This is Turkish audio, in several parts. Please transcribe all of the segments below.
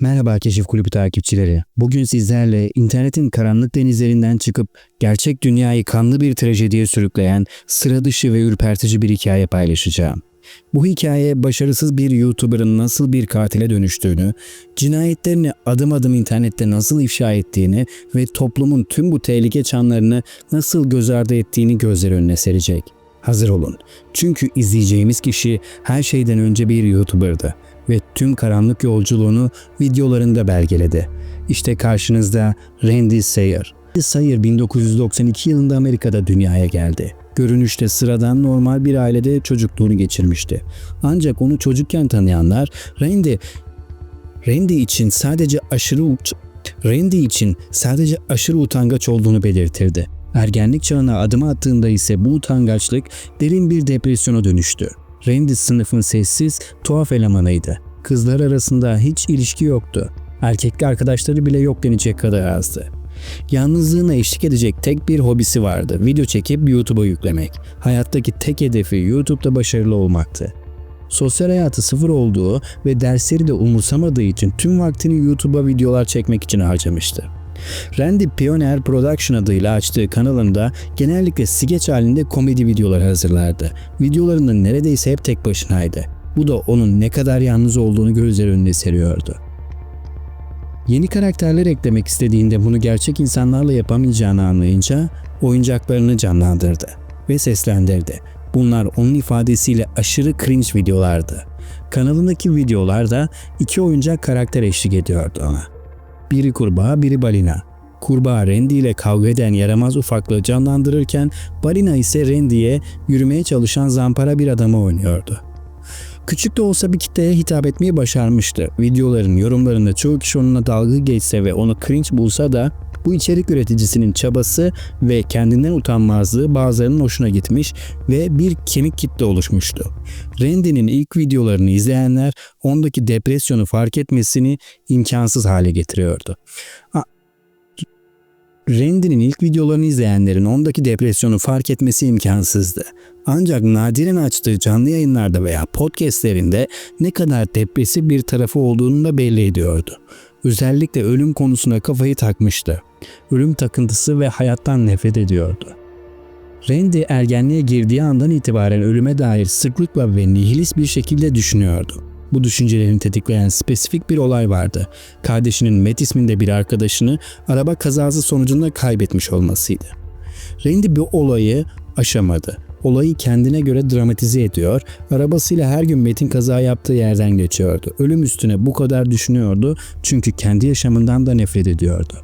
Merhaba Keşif Kulübü takipçileri. Bugün sizlerle internetin karanlık denizlerinden çıkıp gerçek dünyayı kanlı bir trajediye sürükleyen sıra dışı ve ürpertici bir hikaye paylaşacağım. Bu hikaye başarısız bir YouTuber'ın nasıl bir katile dönüştüğünü, cinayetlerini adım adım internette nasıl ifşa ettiğini ve toplumun tüm bu tehlike çanlarını nasıl göz ardı ettiğini gözler önüne serecek. Hazır olun. Çünkü izleyeceğimiz kişi her şeyden önce bir YouTuber'dı ve tüm karanlık yolculuğunu videolarında belgeledi. İşte karşınızda Randy Sayer. Randy Sayer 1992 yılında Amerika'da dünyaya geldi. Görünüşte sıradan normal bir ailede çocukluğunu geçirmişti. Ancak onu çocukken tanıyanlar Randy Randy için sadece aşırı Randy için sadece aşırı utangaç olduğunu belirtirdi. Ergenlik çağına adım attığında ise bu utangaçlık derin bir depresyona dönüştü. Randy sınıfın sessiz, tuhaf elemanıydı. Kızlar arasında hiç ilişki yoktu. Erkek arkadaşları bile yok denecek kadar azdı. Yalnızlığına eşlik edecek tek bir hobisi vardı. Video çekip YouTube'a yüklemek. Hayattaki tek hedefi YouTube'da başarılı olmaktı. Sosyal hayatı sıfır olduğu ve dersleri de umursamadığı için tüm vaktini YouTube'a videolar çekmek için harcamıştı. Randy Pioneer Production adıyla açtığı kanalında genellikle skeç halinde komedi videoları hazırlardı. Videolarında neredeyse hep tek başınaydı. Bu da onun ne kadar yalnız olduğunu gözler önüne seriyordu. Yeni karakterler eklemek istediğinde bunu gerçek insanlarla yapamayacağını anlayınca oyuncaklarını canlandırdı ve seslendirdi. Bunlar onun ifadesiyle aşırı cringe videolardı. Kanalındaki videolarda iki oyuncak karakter eşlik ediyordu ona. Biri kurbağa, biri balina. Kurbağa Randy ile kavga eden yaramaz ufaklığı canlandırırken balina ise Randy'ye yürümeye çalışan zampara bir adamı oynuyordu. Küçük de olsa bir kitleye hitap etmeyi başarmıştı. Videoların yorumlarında çoğu kişi onunla dalga geçse ve onu cringe bulsa da bu içerik üreticisinin çabası ve kendinden utanmazlığı bazılarının hoşuna gitmiş ve bir kemik kitle oluşmuştu. Randy'nin ilk videolarını izleyenler ondaki depresyonu fark etmesini imkansız hale getiriyordu. A- Randy'nin ilk videolarını izleyenlerin ondaki depresyonu fark etmesi imkansızdı. Ancak nadiren açtığı canlı yayınlarda veya podcastlerinde ne kadar depresif bir tarafı olduğunu da belli ediyordu. Özellikle ölüm konusuna kafayı takmıştı. Ölüm takıntısı ve hayattan nefret ediyordu. Randy ergenliğe girdiği andan itibaren ölüme dair sıklıkla ve nihilist bir şekilde düşünüyordu. Bu düşüncelerini tetikleyen spesifik bir olay vardı. Kardeşinin Matt isminde bir arkadaşını araba kazası sonucunda kaybetmiş olmasıydı. Randy bu olayı aşamadı. Olayı kendine göre dramatize ediyor, arabasıyla her gün Matt'in kaza yaptığı yerden geçiyordu. Ölüm üstüne bu kadar düşünüyordu çünkü kendi yaşamından da nefret ediyordu.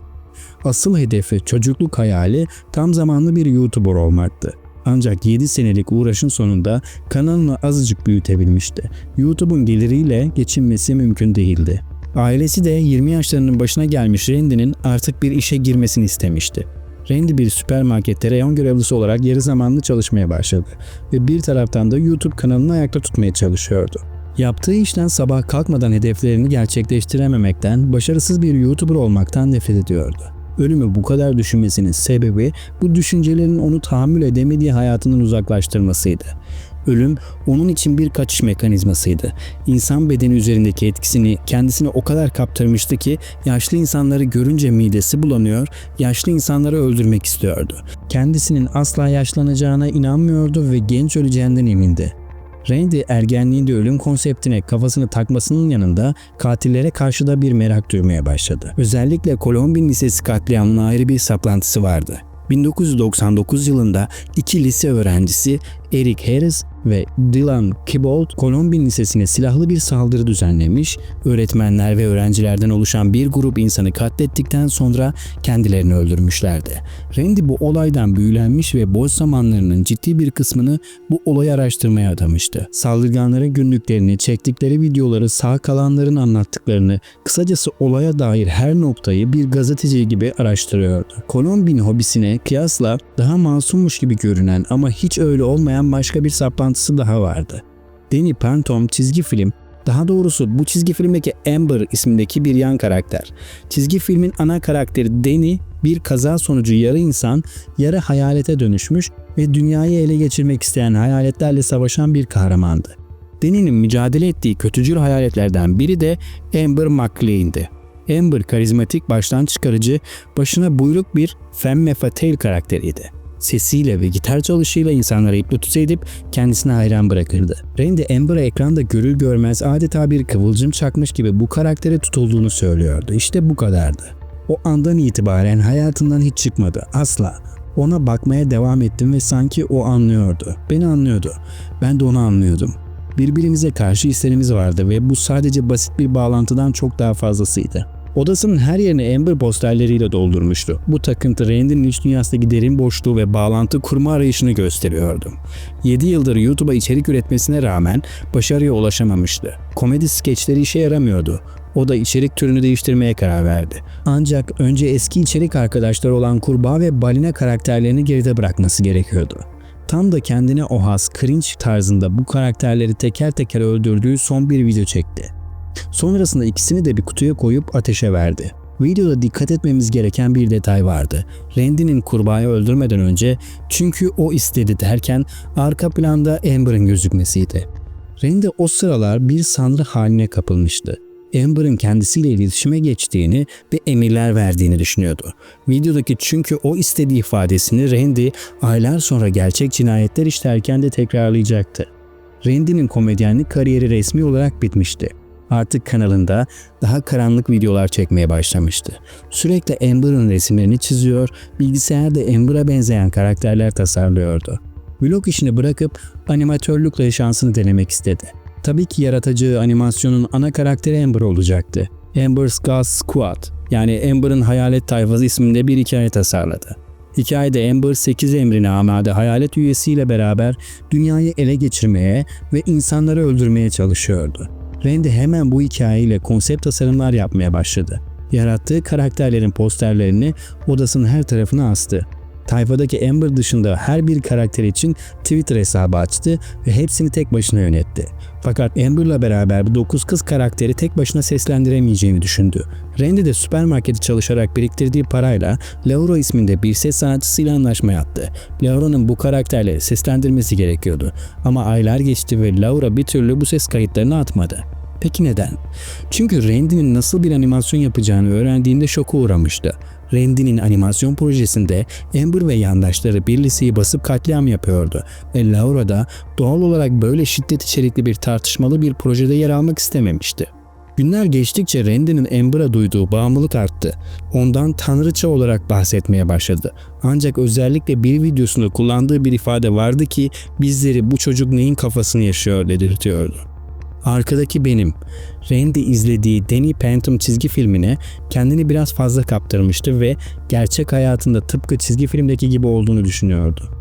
Asıl hedefi çocukluk hayali tam zamanlı bir YouTuber olmaktı. Ancak 7 senelik uğraşın sonunda kanalını azıcık büyütebilmişti. YouTube'un geliriyle geçinmesi mümkün değildi. Ailesi de 20 yaşlarının başına gelmiş Randy'nin artık bir işe girmesini istemişti. Randy bir süpermarkette reyon görevlisi olarak yarı zamanlı çalışmaya başladı ve bir taraftan da YouTube kanalını ayakta tutmaya çalışıyordu. Yaptığı işten sabah kalkmadan hedeflerini gerçekleştirememekten, başarısız bir YouTuber olmaktan nefret ediyordu. Ölümü bu kadar düşünmesinin sebebi bu düşüncelerin onu tahammül edemediği hayatından uzaklaştırmasıydı. Ölüm onun için bir kaçış mekanizmasıydı. İnsan bedeni üzerindeki etkisini kendisine o kadar kaptırmıştı ki yaşlı insanları görünce midesi bulanıyor, yaşlı insanları öldürmek istiyordu. Kendisinin asla yaşlanacağına inanmıyordu ve genç öleceğinden emindi. Randy ergenliğinde ölüm konseptine kafasını takmasının yanında katillere karşı da bir merak duymaya başladı. Özellikle Columbine Lisesi katliamının ayrı bir saplantısı vardı. 1999 yılında iki lise öğrencisi Eric Harris ve Dylan Kibold Columbine Lisesi'ne silahlı bir saldırı düzenlemiş, öğretmenler ve öğrencilerden oluşan bir grup insanı katlettikten sonra kendilerini öldürmüşlerdi. Randy bu olaydan büyülenmiş ve boş zamanlarının ciddi bir kısmını bu olayı araştırmaya adamıştı. Saldırganların günlüklerini, çektikleri videoları, sağ kalanların anlattıklarını, kısacası olaya dair her noktayı bir gazeteci gibi araştırıyordu. Columbine hobisine kıyasla daha masummuş gibi görünen ama hiç öyle olmayan başka bir saplantısı daha vardı. Danny Phantom çizgi film, daha doğrusu bu çizgi filmdeki Amber ismindeki bir yan karakter. Çizgi filmin ana karakteri Danny bir kaza sonucu yarı insan, yarı hayalete dönüşmüş ve dünyayı ele geçirmek isteyen hayaletlerle savaşan bir kahramandı. Deni'nin mücadele ettiği kötücül hayaletlerden biri de Amber McLean'di. Amber karizmatik baştan çıkarıcı, başına buyruk bir femme fatale karakteriydi. Sesiyle ve gitar çalışıyla insanları hipnotize edip kendisine hayran bırakırdı. Randy Amber'a ekranda görür görmez adeta bir kıvılcım çakmış gibi bu karaktere tutulduğunu söylüyordu. İşte bu kadardı. O andan itibaren hayatından hiç çıkmadı. Asla. Ona bakmaya devam ettim ve sanki o anlıyordu. Beni anlıyordu. Ben de onu anlıyordum. Birbirimize karşı hislerimiz vardı ve bu sadece basit bir bağlantıdan çok daha fazlasıydı. Odasının her yerini Amber posterleriyle doldurmuştu. Bu takıntı Randy'nin iç dünyasındaki derin boşluğu ve bağlantı kurma arayışını gösteriyordu. 7 yıldır YouTube'a içerik üretmesine rağmen başarıya ulaşamamıştı. Komedi skeçleri işe yaramıyordu. O da içerik türünü değiştirmeye karar verdi. Ancak önce eski içerik arkadaşları olan kurbağa ve balina karakterlerini geride bırakması gerekiyordu. Tam da kendine o has cringe tarzında bu karakterleri teker teker öldürdüğü son bir video çekti. Sonrasında ikisini de bir kutuya koyup ateşe verdi. Videoda dikkat etmemiz gereken bir detay vardı. Randy'nin kurbağayı öldürmeden önce çünkü o istedi derken arka planda Amber'ın gözükmesiydi. Randy o sıralar bir sanrı haline kapılmıştı. Amber'ın kendisiyle iletişime geçtiğini ve emirler verdiğini düşünüyordu. Videodaki çünkü o istediği ifadesini Randy aylar sonra gerçek cinayetler işlerken de tekrarlayacaktı. Randy'nin komedyenlik kariyeri resmi olarak bitmişti. Artık kanalında daha karanlık videolar çekmeye başlamıştı. Sürekli Amber'ın resimlerini çiziyor, bilgisayarda Amber'a benzeyen karakterler tasarlıyordu. Vlog işini bırakıp animatörlükle şansını denemek istedi. Tabii ki yaratacağı animasyonun ana karakteri Amber olacaktı. Amber's Ghost Squad yani Amber'ın Hayalet Tayfası isminde bir hikaye tasarladı. Hikayede Amber 8 emrine amade hayalet üyesiyle beraber dünyayı ele geçirmeye ve insanları öldürmeye çalışıyordu. Randy hemen bu hikayeyle konsept tasarımlar yapmaya başladı. Yarattığı karakterlerin posterlerini odasının her tarafına astı. Tayfadaki Amber dışında her bir karakter için Twitter hesabı açtı ve hepsini tek başına yönetti. Fakat Amber'la beraber bu 9 kız karakteri tek başına seslendiremeyeceğini düşündü. Randy de süpermarketi çalışarak biriktirdiği parayla Laura isminde bir ses sanatçısıyla anlaşma yaptı. Laura'nın bu karakterleri seslendirmesi gerekiyordu. Ama aylar geçti ve Laura bir türlü bu ses kayıtlarını atmadı. Peki neden? Çünkü Randy'nin nasıl bir animasyon yapacağını öğrendiğinde şoka uğramıştı. Randy'nin animasyon projesinde Amber ve yandaşları bir liseyi basıp katliam yapıyordu ve Laura da doğal olarak böyle şiddet içerikli bir tartışmalı bir projede yer almak istememişti. Günler geçtikçe Randy'nin Amber'a duyduğu bağımlılık arttı. Ondan tanrıça olarak bahsetmeye başladı. Ancak özellikle bir videosunda kullandığı bir ifade vardı ki bizleri bu çocuk neyin kafasını yaşıyor dedirtiyordu. Arkadaki benim. Randy izlediği Danny Phantom çizgi filmine kendini biraz fazla kaptırmıştı ve gerçek hayatında tıpkı çizgi filmdeki gibi olduğunu düşünüyordu.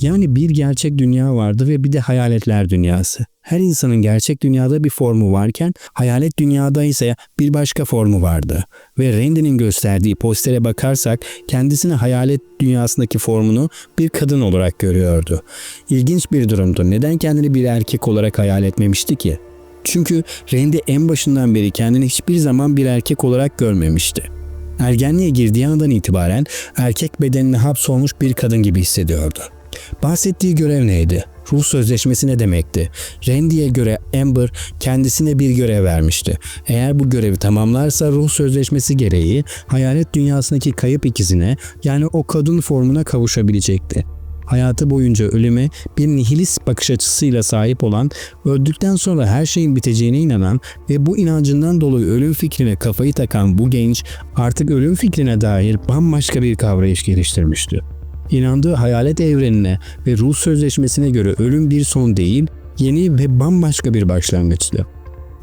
Yani bir gerçek dünya vardı ve bir de hayaletler dünyası. Her insanın gerçek dünyada bir formu varken hayalet dünyada ise bir başka formu vardı. Ve Randy'nin gösterdiği postere bakarsak kendisini hayalet dünyasındaki formunu bir kadın olarak görüyordu. İlginç bir durumdu. Neden kendini bir erkek olarak hayal etmemişti ki? Çünkü Randy en başından beri kendini hiçbir zaman bir erkek olarak görmemişti. Ergenliğe girdiği andan itibaren erkek bedenine hapsolmuş bir kadın gibi hissediyordu. Bahsettiği görev neydi? Ruh sözleşmesi ne demekti? Randy'ye göre Amber kendisine bir görev vermişti. Eğer bu görevi tamamlarsa ruh sözleşmesi gereği hayalet dünyasındaki kayıp ikizine yani o kadın formuna kavuşabilecekti. Hayatı boyunca ölüme bir nihilist bakış açısıyla sahip olan, öldükten sonra her şeyin biteceğine inanan ve bu inancından dolayı ölüm fikrine kafayı takan bu genç artık ölüm fikrine dair bambaşka bir kavrayış geliştirmişti. İnandığı hayalet evrenine ve ruh sözleşmesine göre ölüm bir son değil, yeni ve bambaşka bir başlangıçtı.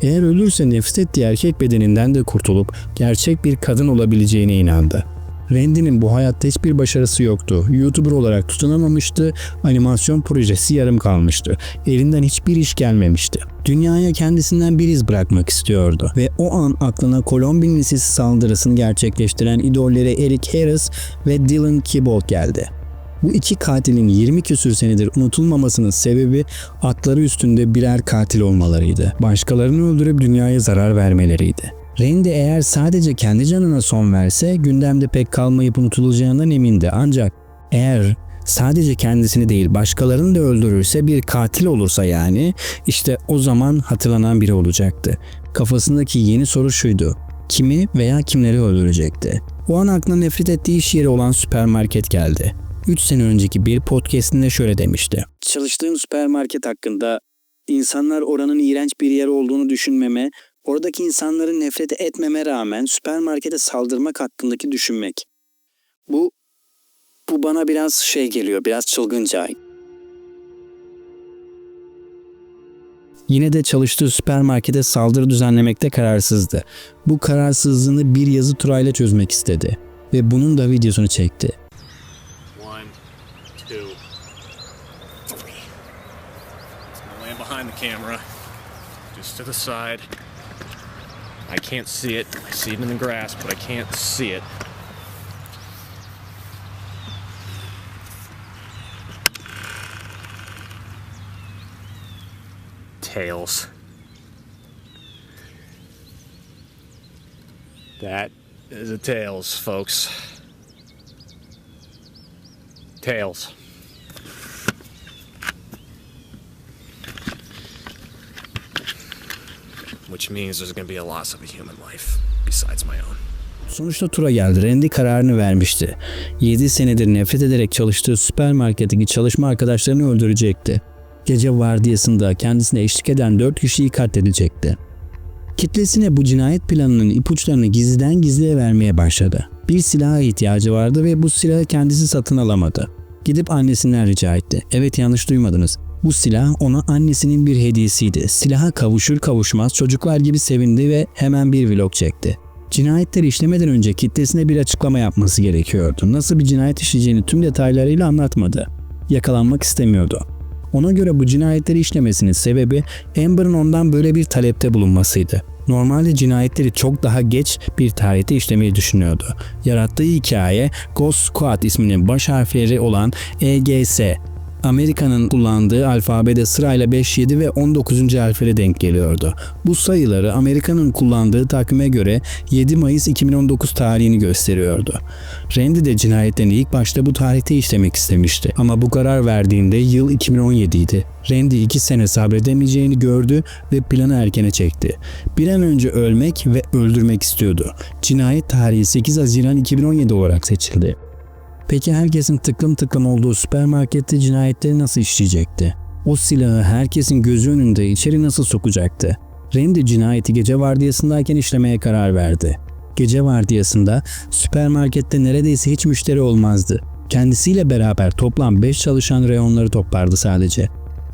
Eğer ölürse nefret ettiği erkek bedeninden de kurtulup gerçek bir kadın olabileceğine inandı. Randy'nin bu hayatta hiçbir başarısı yoktu. YouTuber olarak tutunamamıştı, animasyon projesi yarım kalmıştı. Elinden hiçbir iş gelmemişti. Dünyaya kendisinden bir iz bırakmak istiyordu ve o an aklına Kolombin Lisesi saldırısını gerçekleştiren idolleri Eric Harris ve Dylan Kibolt geldi. Bu iki katilin 20 küsür senedir unutulmamasının sebebi atları üstünde birer katil olmalarıydı. Başkalarını öldürüp dünyaya zarar vermeleriydi. Randy eğer sadece kendi canına son verse gündemde pek kalmayıp unutulacağından emindi. Ancak eğer sadece kendisini değil başkalarını da öldürürse bir katil olursa yani işte o zaman hatırlanan biri olacaktı. Kafasındaki yeni soru şuydu. Kimi veya kimleri öldürecekti? O an aklına nefret ettiği iş yeri olan süpermarket geldi. 3 sene önceki bir podcastinde şöyle demişti. Çalıştığım süpermarket hakkında insanlar oranın iğrenç bir yer olduğunu düşünmeme, oradaki insanları nefret etmeme rağmen süpermarkete saldırmak hakkındaki düşünmek. Bu bu bana biraz şey geliyor, biraz çılgınca. Yine de çalıştığı süpermarkete saldırı düzenlemekte kararsızdı. Bu kararsızlığını bir yazı turayla çözmek istedi ve bunun da videosunu çekti. One, two, three. Just to the side. I can't see it. I see it in the grass, but I can't see it. Tails. That is a tails, folks. Tails. Which means there's going to be a loss of a human life besides my own. Sonuçta tura geldi. Randy kararını vermişti. 7 senedir nefret ederek çalıştığı süpermarketteki çalışma arkadaşlarını öldürecekti. Gece vardiyasında kendisine eşlik eden 4 kişiyi katledecekti. Kitlesine bu cinayet planının ipuçlarını gizliden gizliye vermeye başladı. Bir silaha ihtiyacı vardı ve bu silahı kendisi satın alamadı. Gidip annesinden rica etti. Evet yanlış duymadınız. Bu silah ona annesinin bir hediyesiydi. Silaha kavuşur kavuşmaz çocuklar gibi sevindi ve hemen bir vlog çekti. Cinayetleri işlemeden önce kitlesine bir açıklama yapması gerekiyordu. Nasıl bir cinayet işleyeceğini tüm detaylarıyla anlatmadı. Yakalanmak istemiyordu. Ona göre bu cinayetleri işlemesinin sebebi Amber'ın ondan böyle bir talepte bulunmasıydı. Normalde cinayetleri çok daha geç bir tarihte işlemeyi düşünüyordu. Yarattığı hikaye Ghost Squad isminin baş harfleri olan EGS Amerika'nın kullandığı alfabede sırayla 5, 7 ve 19. harflere denk geliyordu. Bu sayıları Amerika'nın kullandığı takvime göre 7 Mayıs 2019 tarihini gösteriyordu. Randy de cinayetlerini ilk başta bu tarihte işlemek istemişti ama bu karar verdiğinde yıl 2017 idi. Randy 2 sene sabredemeyeceğini gördü ve planı erkene çekti. Bir an önce ölmek ve öldürmek istiyordu. Cinayet tarihi 8 Haziran 2017 olarak seçildi. Peki herkesin tıklım tıklım olduğu süpermarkette cinayetleri nasıl işleyecekti? O silahı herkesin gözü önünde içeri nasıl sokacaktı? Randy cinayeti gece vardiyasındayken işlemeye karar verdi. Gece vardiyasında süpermarkette neredeyse hiç müşteri olmazdı. Kendisiyle beraber toplam 5 çalışan reyonları toplardı sadece.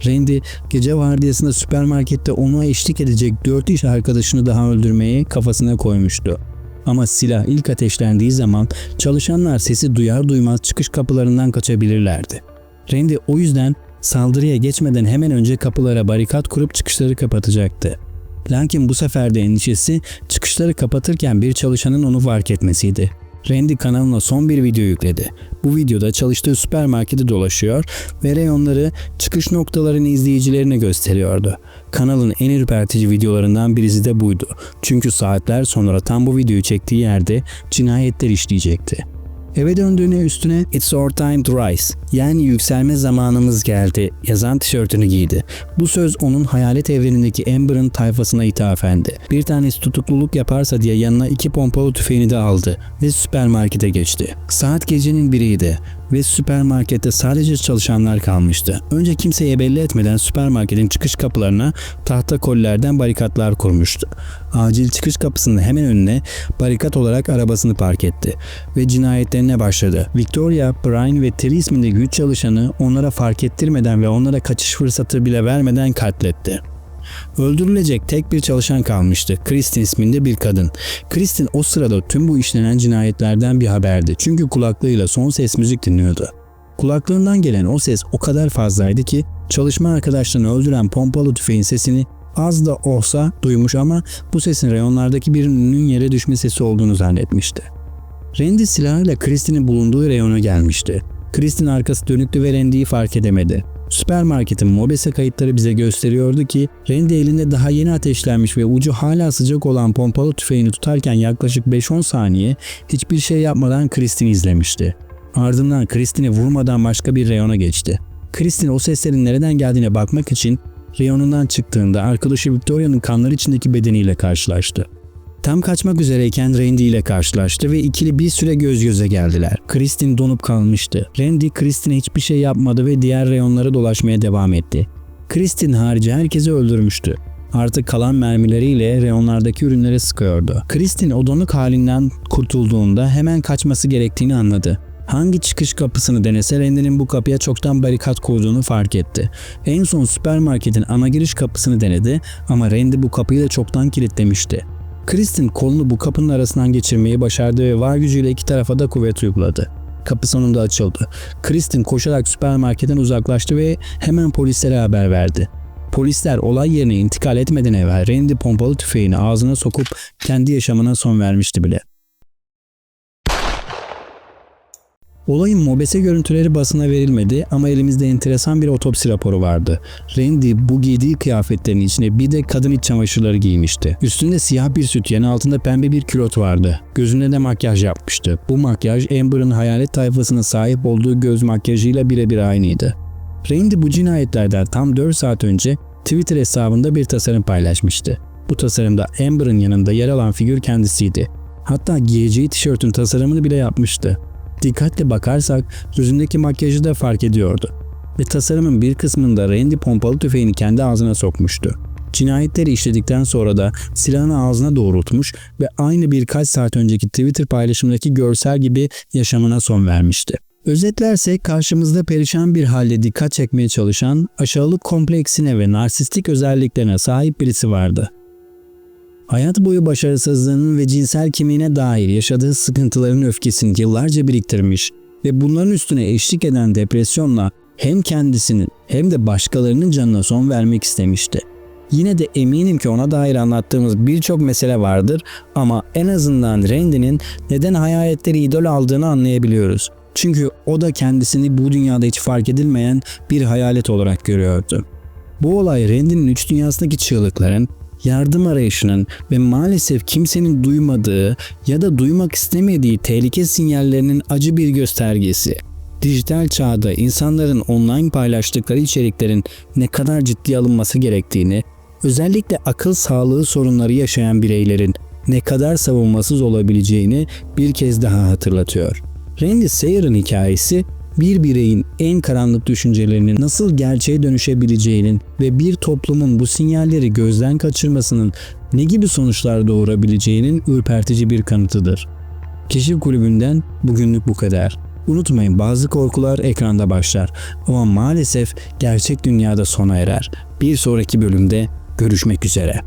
Randy gece vardiyasında süpermarkette ona eşlik edecek 4 iş arkadaşını daha öldürmeyi kafasına koymuştu. Ama silah ilk ateşlendiği zaman çalışanlar sesi duyar duymaz çıkış kapılarından kaçabilirlerdi. Randy o yüzden saldırıya geçmeden hemen önce kapılara barikat kurup çıkışları kapatacaktı. Lakin bu sefer de endişesi çıkışları kapatırken bir çalışanın onu fark etmesiydi. Randy kanalına son bir video yükledi. Bu videoda çalıştığı süpermarketi dolaşıyor ve reyonları çıkış noktalarını izleyicilerine gösteriyordu. Kanalın en ürpertici videolarından birisi de buydu. Çünkü saatler sonra tam bu videoyu çektiği yerde cinayetler işleyecekti. Eve döndüğüne üstüne It's our time to rise yani yükselme zamanımız geldi yazan tişörtünü giydi. Bu söz onun hayalet evrenindeki Amber'ın tayfasına ithafendi. Bir tanesi tutukluluk yaparsa diye yanına iki pompalı tüfeğini de aldı ve süpermarkete geçti. Saat gecenin biriydi ve süpermarkette sadece çalışanlar kalmıştı. Önce kimseye belli etmeden süpermarketin çıkış kapılarına tahta kolilerden barikatlar kurmuştu. Acil çıkış kapısının hemen önüne barikat olarak arabasını park etti ve cinayetlerine başladı. Victoria, Brian ve Terry ismindeki üç çalışanı onlara fark ettirmeden ve onlara kaçış fırsatı bile vermeden katletti. Öldürülecek tek bir çalışan kalmıştı. Kristin isminde bir kadın. Kristin o sırada tüm bu işlenen cinayetlerden bir haberdi. Çünkü kulaklığıyla son ses müzik dinliyordu. Kulaklığından gelen o ses o kadar fazlaydı ki çalışma arkadaşlarını öldüren pompalı tüfeğin sesini az da olsa duymuş ama bu sesin reyonlardaki birinin yere düşme sesi olduğunu zannetmişti. Randy silahıyla Kristin'in bulunduğu reyona gelmişti. Kristin arkası dönüktü ve Randy'yi fark edemedi. Süpermarketin mobese kayıtları bize gösteriyordu ki Randy elinde daha yeni ateşlenmiş ve ucu hala sıcak olan pompalı tüfeğini tutarken yaklaşık 5-10 saniye hiçbir şey yapmadan Kristin'i izlemişti. Ardından Kristin'i vurmadan başka bir reyona geçti. Kristin o seslerin nereden geldiğine bakmak için reyonundan çıktığında arkadaşı Victoria'nın kanlar içindeki bedeniyle karşılaştı. Tam kaçmak üzereyken Randy ile karşılaştı ve ikili bir süre göz göze geldiler. Kristin donup kalmıştı. Randy Kristin'e hiçbir şey yapmadı ve diğer reyonlara dolaşmaya devam etti. Kristin harici herkesi öldürmüştü. Artık kalan mermileriyle reyonlardaki ürünleri sıkıyordu. Kristin o donuk halinden kurtulduğunda hemen kaçması gerektiğini anladı. Hangi çıkış kapısını denese Randy'nin bu kapıya çoktan barikat kurduğunu fark etti. En son süpermarketin ana giriş kapısını denedi ama Randy bu kapıyı da çoktan kilitlemişti. Kristin kolunu bu kapının arasından geçirmeyi başardı ve var gücüyle iki tarafa da kuvvet uyguladı. Kapı sonunda açıldı. Kristin koşarak süpermarketten uzaklaştı ve hemen polislere haber verdi. Polisler olay yerine intikal etmeden evvel Randy pompalı tüfeğini ağzına sokup kendi yaşamına son vermişti bile. Olayın mobese görüntüleri basına verilmedi ama elimizde enteresan bir otopsi raporu vardı. Randy bu giydiği kıyafetlerin içine bir de kadın iç çamaşırları giymişti. Üstünde siyah bir sütyen altında pembe bir külot vardı. Gözüne de makyaj yapmıştı. Bu makyaj Amber'ın hayalet tayfasına sahip olduğu göz makyajıyla birebir aynıydı. Randy bu cinayetlerden tam 4 saat önce Twitter hesabında bir tasarım paylaşmıştı. Bu tasarımda Amber'ın yanında yer alan figür kendisiydi. Hatta giyeceği tişörtün tasarımını bile yapmıştı. Dikkatle bakarsak yüzündeki makyajı da fark ediyordu. Ve tasarımın bir kısmında Randy pompalı tüfeğini kendi ağzına sokmuştu. Cinayetleri işledikten sonra da silahını ağzına doğrultmuş ve aynı birkaç saat önceki Twitter paylaşımındaki görsel gibi yaşamına son vermişti. Özetlersek karşımızda perişan bir halde dikkat çekmeye çalışan, aşağılık kompleksine ve narsistik özelliklerine sahip birisi vardı. Hayat boyu başarısızlığının ve cinsel kimliğine dair yaşadığı sıkıntıların öfkesini yıllarca biriktirmiş ve bunların üstüne eşlik eden depresyonla hem kendisinin hem de başkalarının canına son vermek istemişti. Yine de eminim ki ona dair anlattığımız birçok mesele vardır ama en azından Randy'nin neden hayaletleri idol aldığını anlayabiliyoruz. Çünkü o da kendisini bu dünyada hiç fark edilmeyen bir hayalet olarak görüyordu. Bu olay Randy'nin üç dünyasındaki çığlıkların, yardım arayışının ve maalesef kimsenin duymadığı ya da duymak istemediği tehlike sinyallerinin acı bir göstergesi. Dijital çağda insanların online paylaştıkları içeriklerin ne kadar ciddiye alınması gerektiğini, özellikle akıl sağlığı sorunları yaşayan bireylerin ne kadar savunmasız olabileceğini bir kez daha hatırlatıyor. Randy Sayer'ın hikayesi bir bireyin en karanlık düşüncelerinin nasıl gerçeğe dönüşebileceğinin ve bir toplumun bu sinyalleri gözden kaçırmasının ne gibi sonuçlar doğurabileceğinin ürpertici bir kanıtıdır. Keşif Kulübü'nden bugünlük bu kadar. Unutmayın bazı korkular ekranda başlar ama maalesef gerçek dünyada sona erer. Bir sonraki bölümde görüşmek üzere.